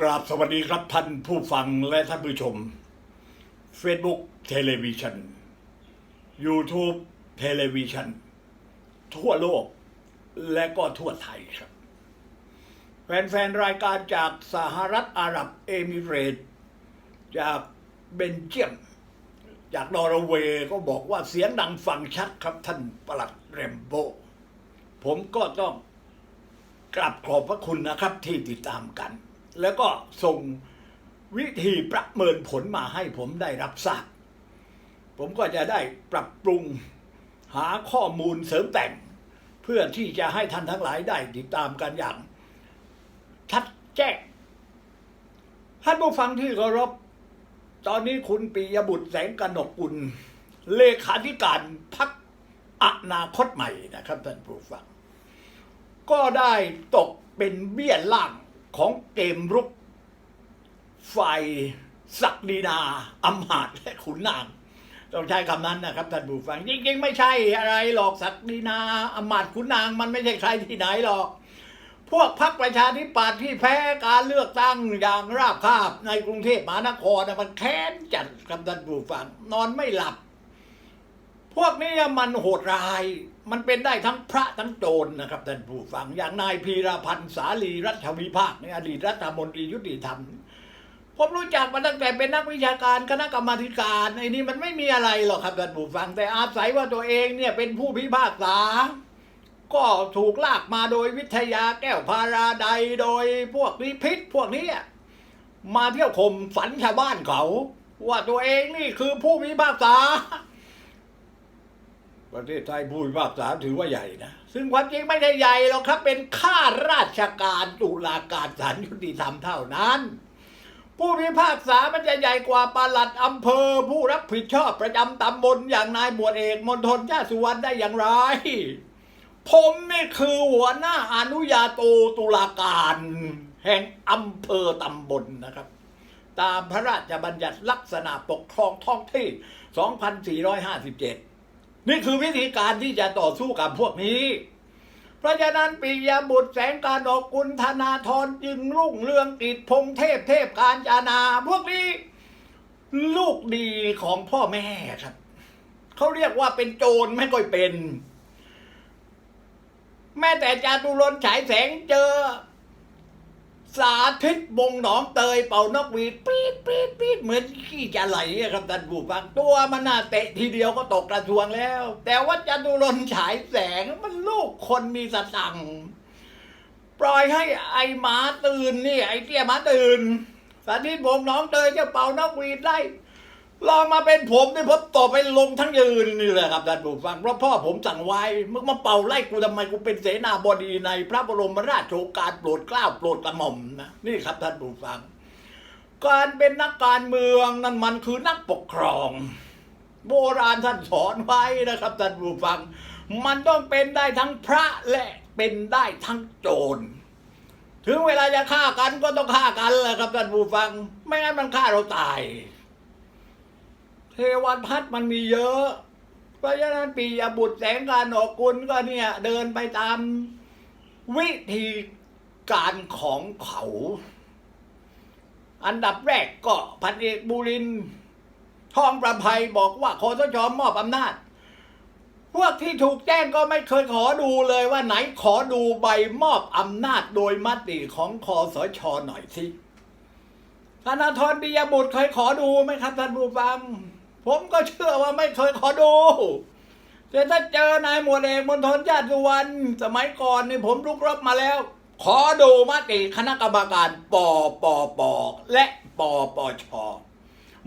กราบสวัสดีครับท่านผู้ฟังและท่านผู้ชม Facebook เทเลวิชัน YouTube เทเลวิชันทั่วโลกและก็ทั่วไทยครับ แฟนๆ รายการจากสหรัฐอาหรับเอมิเรตส์จากเบนเจียม จากนอร์เวย์ก็บอกว่าเสียงดังฟังชัดครับท่านประหลัดเรมโบ ผมก็ต้องกราบขอบพระคุณนะครับที่ติดตามกัน แล้วก็ส่งวิธีประเมินผลมาให้ผมได้รับทราบ ผมก็จะได้ปรับปรุงหาข้อมูลเสริมแต่ง เพื่อที่จะให้ท่านทั้งหลายได้ติดตามกันอย่างชัดแจ้งท่านผู้ฟังที่เคารพตอนนี้คุณปิยบุตรแสงกนกกุล เลขาธิการพักอนาคตใหม่นะครับท่านผู้ฟัง ก็ได้ตกเป็นเบี้ยล่าง ของเกมรุกฝ่ายศักดินาอำมาตและขุนนางต้องใช้คำนั้นนะครับท่านผู้ฟังจริงๆไม่ใช่อะไรหรอกศักดินาอำมาตขุนนางมันไม่ใช่ใครที่ไหนหรอก พวกพรรคประชาธิปัตย์ที่แพ้การเลือกตั้งอย่างราบคาบในกรุงเทพมหานครนะมันแค้นจัดครับท่านผู้ฟังนอนไม่หลับ พวกนี้มันโหดร้าย มันเป็นได้ทั้งพระทั้งโจรนะครับท่านผู้ฟังอย่างนายพีรพันธ์สาลีรัชวิภาคในอดีตรัฐมนตรียุติธรรมผมรู้จักมาตั้งแต่เป็นนักวิชาการคณะกรรมาธิการไอ้นี่มันไม่มีอะไรหรอกครับท่านผู้ฟัง แต่อาศัยว่าตัวเองเนี่ยเป็นผู้พิพากษา ก็ถูกลากมาโดยวิทยาแก้วพาราใดโดยพวกนิพิษพวกนี้มาเที่ยวข่มฝันชาวบ้านเขา ว่าตัวเองนี่คือผู้พิพากษา ประเทศไทยผู้พิพากษาถือว่าใหญ่นะ ซึ่งความจริงไม่ได้ใหญ่หรอกครับ เป็นข้าราชการตุลาการศาลยุติธรรมเท่านั้น ผู้พิพากษามันจะใหญ่กว่าปลัดอำเภอ ผู้รับผิดชอบประจำตำบลอย่างนายหมวดเอกมณฑลชาสุวรรณได้อย่างไร ผมนี่คือหัวหน้าอนุญาโตตุลาการ แห่งอำเภอตำบลนะครับตามพระราชบัญญัติลักษณะปกครองท้องที่ 2457 นี่คือวิธีการที่จะต่อสู้กับพวกนี้ เพราะฉะนั้นปิยบุตรแสงการดอกกุลธนาธรจึงรุ่งเรืองกิจพงเทพเทพการจานาพวกนี้ ลูกดีของพ่อแม่ครับเขาเรียกว่าเป็นโจรไม่ค่อยเป็น แม้แต่จาตุรนฉายแสงเจอ สาธิตบงหนองเตยเป่านกหวีดปี๊ดปี๊ดปี๊ดเหมือนขี้จะไหลครับท่านผู้ฟังตัวมันน่าเตะทีเดียวก็ตกกระทรวงแล้ว แต่ว่าจตุรนฉายแสงมันลูกคนมีสตังปล่อยให้ไอหมาตื่นนี่ไอเตี้ยหมาตื่นสาธิตบงหนองเตยจะเป่านกหวีดไล่ ลองมาเป็นผมนี่ผมตบไปลงทั้งยืนนี่แหละครับท่านผู้ฟังเพราะพ่อผมสั่งไว้มึงมาเป่าไล่กูทำไมกูเป็นเสนาบดีในพระบรมราชโองการโปรดเกล้าโปรดกระหม่อมนะนี่ครับท่านผู้ฟัง การเป็นนักการเมืองนั่นมันคือนักปกครอง โบราณท่านสอนไว้นะครับท่านผู้ฟัง มันต้องเป็นได้ทั้งพระและเป็นได้ทั้งโจรถึงเวลาจะฆ่ากันก็ต้องฆ่ากันแหละครับท่านผู้ฟัง ไม่งั้นมันฆ่าเราตาย เทวันพัฒน์มันมีเยอะ เพราะฉะนั้นปียบุตรแสงการออกกุลก็เนี่ย เดินไปตามวิธีการของเขา อันดับแรกก็พันเอกบุรินทร์ทองประภัยบอกว่าขอสชมอบอำนาจ พวกที่ถูกแจ้งก็ไม่เคยขอดูเลยว่าไหนขอดูใบมอบอำนาจโดยมติของคอสชหน่อยสิธนาธรปิยบุตรเคยขอดูไหมครับท่านผู้ฟัง ผมก็เชื่อว่าไม่เคยขอดูแต่ถ้าเจอนายหมวดเอกมณฑลชาติสุวรรณสมัยก่อนนี่ผมลุกรบมาแล้ว ขอดูมติคณะกรรมการปปปและปปช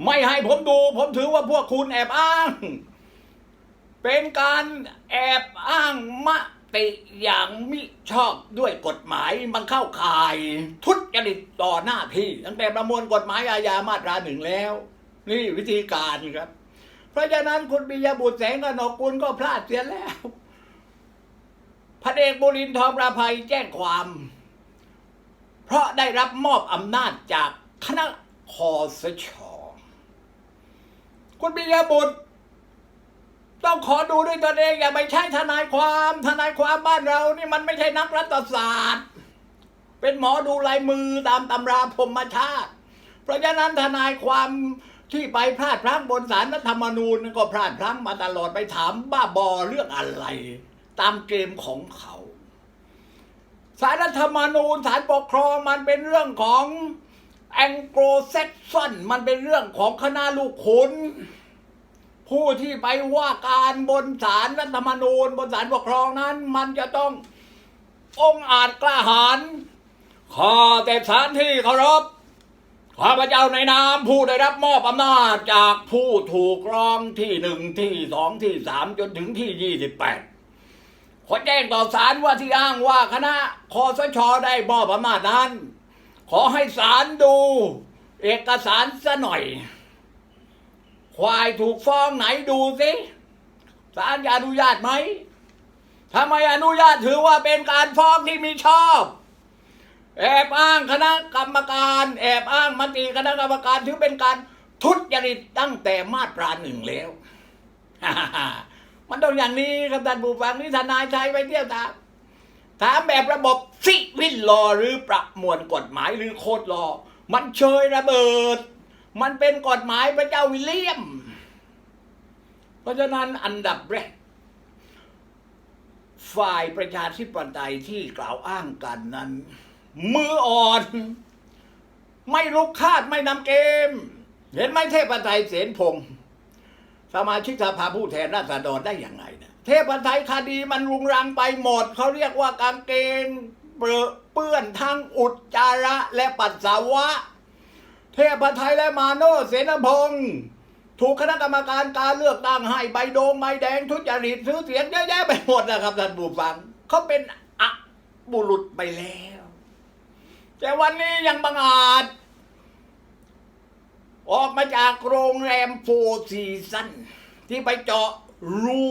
ไม่ให้ผมดู ผมถือว่าพวกคุณแอบอ้าง เป็นการแอบอ้างมติอย่างมิชอบด้วยกฎหมายมันเข้าข่าย ทุจริตต่อหน้าที่ ตั้งแต่ประมวลกฎหมายอาญามาตราหนึ่งแล้ว นี่วิธีการครับ เพราะฉะนั้นคุณปิยบุตรแสงกนกุลก็พลาดเสียแล้วพระเอกบุรินทร์ทองประภัยแจ้งความ เพราะได้รับมอบอำนาจจากคณะคอสชคุณปิยบุตรต้องขอดูด้วยตนเองอย่าไปใช้ทนายความทนายความบ้านเรา นี่มันไม่ใช่นักรัฐศาสตร์ เป็นหมอดูลายมือตามตำราพรมชาติ เพราะฉะนั้นทนายความ ที่ไปพลาดพลั้งบนศาลรัฐธรรมนูญก็พลาดพลั้งมาตลอดไปถามบ้าบอเรื่องอะไร ตามเกมของเขาศาลรัฐธรรมนูญศาลปกครองมันเป็นเรื่องของแองโกลเซกซอนมันเป็นเรื่องของคณะลูกขุนผู้ที่ไปว่าการบนศาลรัฐธรรมนูญ บนศาลปกครองนั้น มันจะต้ององอาจกล้าหาญข้าแต่ศาลที่เคารพ ข้าพเจ้าในนามผู้ได้รับมอบอำนาจจากผู้ถูกร้องที่หนึ่งที่สองที่สามจนถึงที่ยี่สิบแปดขอแจ้งต่อศาลว่าที่อ้างว่าคณะคอสชได้มอบอำนาจนั้น ขอให้ศาลดู เอกสารซะหน่อย ควายถูกฟ้องไหนดูสิศาลจะอนุญาตไหมถ้าไม่อนุญาตถือว่าเป็นการฟ้องที่มีชอบ แอบอ้างคณะกรรมการ แอบอ้างมติคณะกรรมการถือเป็นการทุจริตตั้งแต่มาตราหนึ่งแล้ว มันต้องอย่างนี้ครับท่านผู้ฟังนี่ทนายชัยไปเที่ยวตามถามแบบระบบซิวิลลอหรือประมวลกฎหมายหรือโคดลอ มันเชยระเบิด มันเป็นกฎหมายพระเจ้าวิลเลียม เพราะฉะนั้นอันดับแรกฝ่ายประชาธิปไตยที่กล่าวอ้างกันนั้น มืออ่อน ไม่ลุกคาดไม่นำเกม เห็นไหมเทพไทยเสนพงศ์สมาชิกสภาผู้แทนราษฎรได้อย่างไรนะเทพไทยคดีมันรุงรังไปหมด เขาเรียกว่ากางเกงเปรอะเปื้อนทั้งอุจจาระและปัสสาวะ เทพไทยและมาโนเสนพงศ์ถูกคณะกรรมการการเลือกตั้งให้ใบโดงใบแดงทุจริตซื้อเสียงเยอะแยะไปหมดนะครับท่านผู้ฟังเขาเป็นอะบุรุษไปแล้ว แต่วันนี้ยังบังอาจ ออกมาจากโรงแรมโฟร์ซีซันที่ไปเจาะรู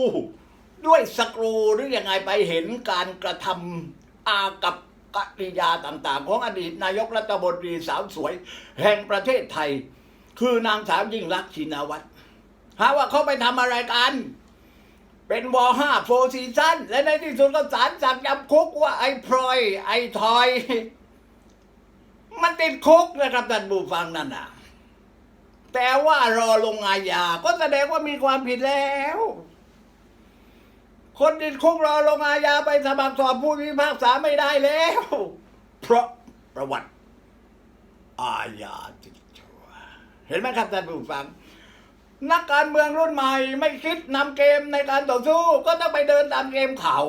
ด้วยสกรูหรือยังไงไปเห็นการกระทำอากับกริยาต่างๆ ของอดีตนายกรัฐมนตรีสาวสวย แห่งประเทศไทย คือนางสาวยิ่งรักชินวัตรหาว่าเขาไปทำอะไรกัน เป็นวอห้าโฟซีซันและในที่สุดก็ศาลสั่งจำคุกว่าไอ้พลอย ไอ้ทอย มันติดคุกนะครับท่านผู้ฟังนั่นน่ะ แต่ว่ารอลงอาญาก็แสดงว่ามีความผิดแล้ว คนติดคุกรอลงอาญาไปสมัครสอบผู้พิพากษาไม่ได้แล้ว เพราะประวัติ อาญาติดตัวเห็นไหมครับท่านผู้ฟังนักการเมืองรุ่นใหม่ไม่คิดนำเกมในการต่อสู้ ก็ต้องไปเดินตามเกมเขา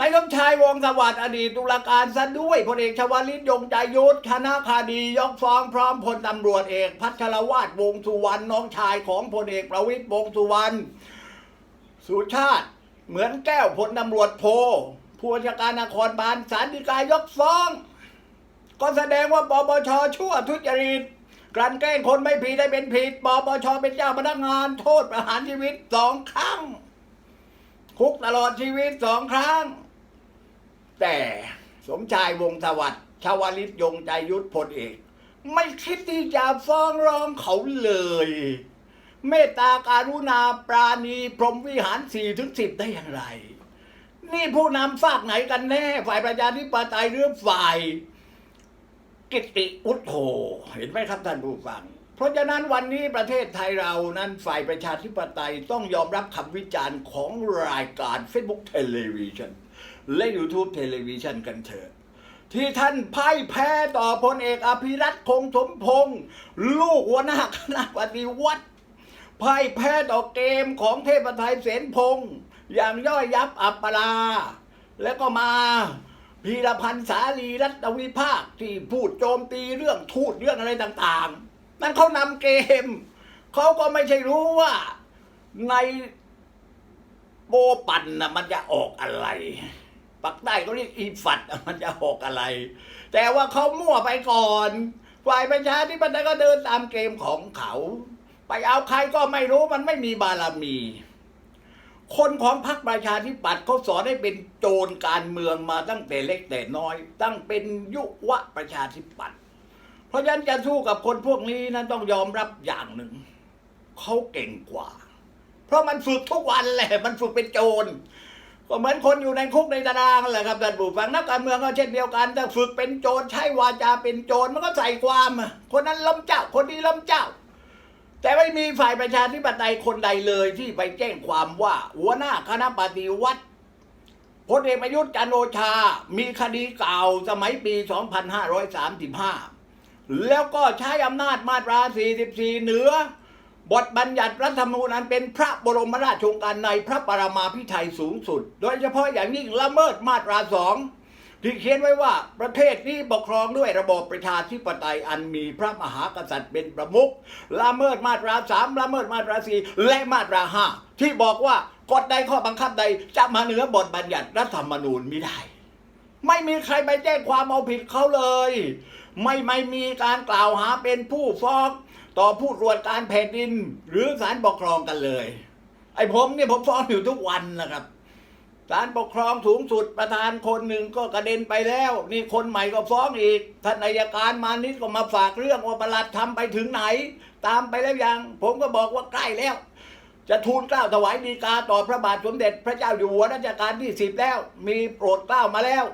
นายสมชายวงสวัสดิ์อดีตตุลาการซะด้วยพลเอกชวลิตยงใจยุทธคณะคดียกฟ้องพร้อมพลตำรวจเอกพัชรวาดวงสุวรรณน้องชายของพลเอกประวิตยวงสุวรรณสุชาติเหมือนแก้วพลตำรวจโทผู้บัญชาการนครบาลสารดีกายกฟ้อง ก็แสดงว่าปปชชั่วทุจริตกลั่นแกล้งคนไม่ผิดได้เป็นผิดปปชเป็นเจ้าพนักงานโทษประหารชีวิตสองครั้ง คุกตลอดชีวิตสองครั้ง แต่สมชายวงสวัสดิ์ชาวลิตยงใจยุทธพลเอก ไม่คิดที่จะฟ้องร้องเขาเลย เมตตาการุณาปราณีพรหมวิหารสี่ถึงสิบได้อย่างไร นี่ผู้นำฝากไหนกันแน่ ฝ่ายประชาธิปไตยหรือฝ่าย กิติอุทโธเห็นไหมครับท่านผู้ฟัง เพราะฉะนั้นวันนี้ประเทศไทยเรานั้นฝ่ายประชาธิปไตยต้องยอมรับคำวิจารณ์ของรายการ Facebook Television และ YouTube Television กันเถอะที่ท่านพ่ายแพ้ต่อพลเอกอภิรัตคงสมพงษ์ลูกหัวหน้าคณะปฏิวัติพ่ายแพ้ต่อเกมของเทพไทยเสนพงษ์อย่างย่อยยับอัปปรา แล้วก็มาพีรพันธ์สาลีรัตวิภาคที่พูดโจมตีเรื่องทูตเรื่องอะไรต่างๆ นั่นเขานำเกม เขาก็ไม่ใช่รู้ว่าในโบปันนะมันจะออกอะไร ปักใต้เขาเรียกอีฝัดมันจะออกอะไร แต่ว่าเขามั่วไปก่อน ฝ่ายประชาธิปไตยก็เดินตามเกมของเขา ไปเอาใครก็ไม่รู้มันไม่มีบารมี คนของพรรคประชาธิปัตย์เขาสอนให้เป็นโจรการเมืองมาตั้งแต่เล็กแต่น้อย ตั้งเป็นยุวะประชาธิปัตย์เพราะฉะนั้นจะสู้กับคนพวกนี้นั้นต้องยอมรับอย่างหนึ่งเขาเก่งกว่า เพราะมันฝึกทุกวันแหละ มันฝึกเป็นโจร ก็เหมือนคนอยู่ในคุกในตารางแหละครับท่านผู้ฟังนักการเมืองก็เช่นเดียวกันถ้าฝึกเป็นโจรใช้วาจาเป็นโจรมันก็ใส่ความ คนนั้นล้มเจ้า คนนี้ล้มเจ้า แต่ไม่มีฝ่ายประชาธิปไตยคนใดเลยที่ไปแจ้งความว่า หัวหน้าคณะปฏิวัติพลเอกประยุทธ์จันโอชา มีคดีเก่าสมัยปี 2535 แล้วก็ใช้อำนาจมาตรา 44 เหนือ บทบัญญัติรัฐธรรมนูญอันเป็นพระบรมราชโองการในพระปรมาภิไธยสูงสุด โดยเฉพาะอย่างยิ่งละเมิดมาตราสองที่เขียนไว้ว่าประเทศนี้ปกครองด้วยระบอบประชาธิปไตยอันมีพระมหากษัตริย์เป็นประมุขละเมิดมาตราสามละเมิดมาตราสี่และมาตราห้าที่บอกว่ากฎใดข้อบังคับใดจะมาเหนือบทบัญญัติรัฐธรรมนูญไม่ได้ ไม่มีใครไปแจ้งความเอาผิดเขาเลย ไม่ไม่มีการกล่าวหาเป็นผู้ฟ้อง ต่อผู้ตรวจการแผ่นดิน หรือศาลปกครองกันเลย ไอ้ผมเนี่ยผมฟ้องอยู่ทุกวันนะครับศาลปกครองสูงสุดประธานคนหนึ่งก็กระเด็นไปแล้ว นี่คนใหม่ก็ฟ้องอีกท่านอัยการมานิดก็มาฝากเรื่องว่าประหลัดทำไปถึงไหน ตามไปแล้วยัง ผมก็บอกว่าใกล้แล้ว จะทูลเกล้าถวายดีกาต่อพระบาทสมเด็จพระเจ้าอยู่หัวรัชกาลที่สิบแล้ว มีโปรดเกล้ามาแล้ว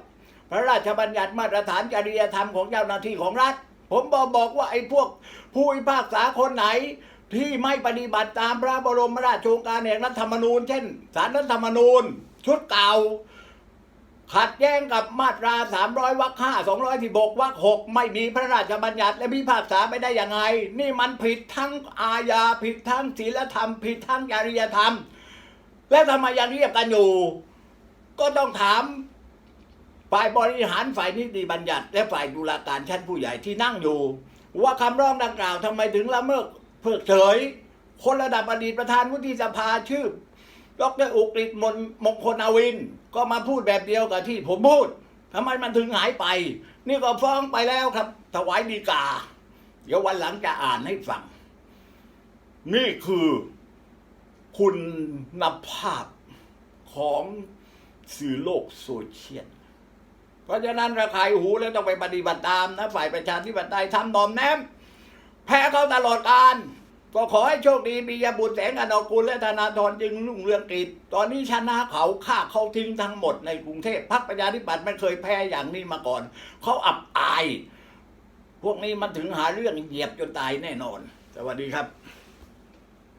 พระราชบัญญัติมาตรฐานจริยธรรมของเจ้าหน้าที่ของรัฐ ผมบอกบอกว่าไอ้พวกผู้พิพากษาคนไหน ที่ไม่ปฏิบัติตามพระบรมราชโองการแห่งรัฐธรรมนูญ เช่นสารรัฐธรรมนูญ ชุดเก่า ขัดแย้งกับมาตรา 300วรรคห้า216วรรคหกไม่มีพระราชบัญญัติและพิพากษาไปได้ยังไง นี่มันผิดทั้งอาญาผิดทั้งศีลธรรม ผิดทั้งจริยธรรม แล้วทำไมยังเรียกกันอยู่ ก็ต้องถาม ฝ่ายบริหารฝ่ายนิติบัญญัติ และฝ่ายตุลาการชั้นผู้ใหญ่ที่นั่งอยู่ ว่าคำร้องดังกล่าวทำไมถึงละเมิดเพิกเฉย คนระดับอดีตประธานวุฒิสภาชื่อดรอุกฤษมนมงคลอวิน ก็มาพูดแบบเดียวกับที่ผมพูดทำไมมันถึงหายไป นี่ก็ฟ้องไปแล้วครับ ถวายดีกา เดี๋ยววันหลังจะอ่านให้ฟัง นี่คือคุณภาพของสื่อโลกโซเชียล เพราะฉะนั้นระคายหูแล้วต้องไปปฏิบัติตามนะฝ่ายประชาธิปไตยทำนอมแนม แพ้เขาตลอดการก็ขอให้โชคดีมียบุตรแสงอนกุลและธนาธรจึงรุ่งเรืองกิจตอนนี้ชนะเขาฆ่าเขาทิ้งทั้งหมดในกรุงเทพพรรคประชาธิปัตย์ไม่เคยแพ้อย่างนี้มาก่อน เขาอับอาย พวกนี้มันถึงหาเรื่องเหยียบจนตายแน่นอน สวัสดีครับ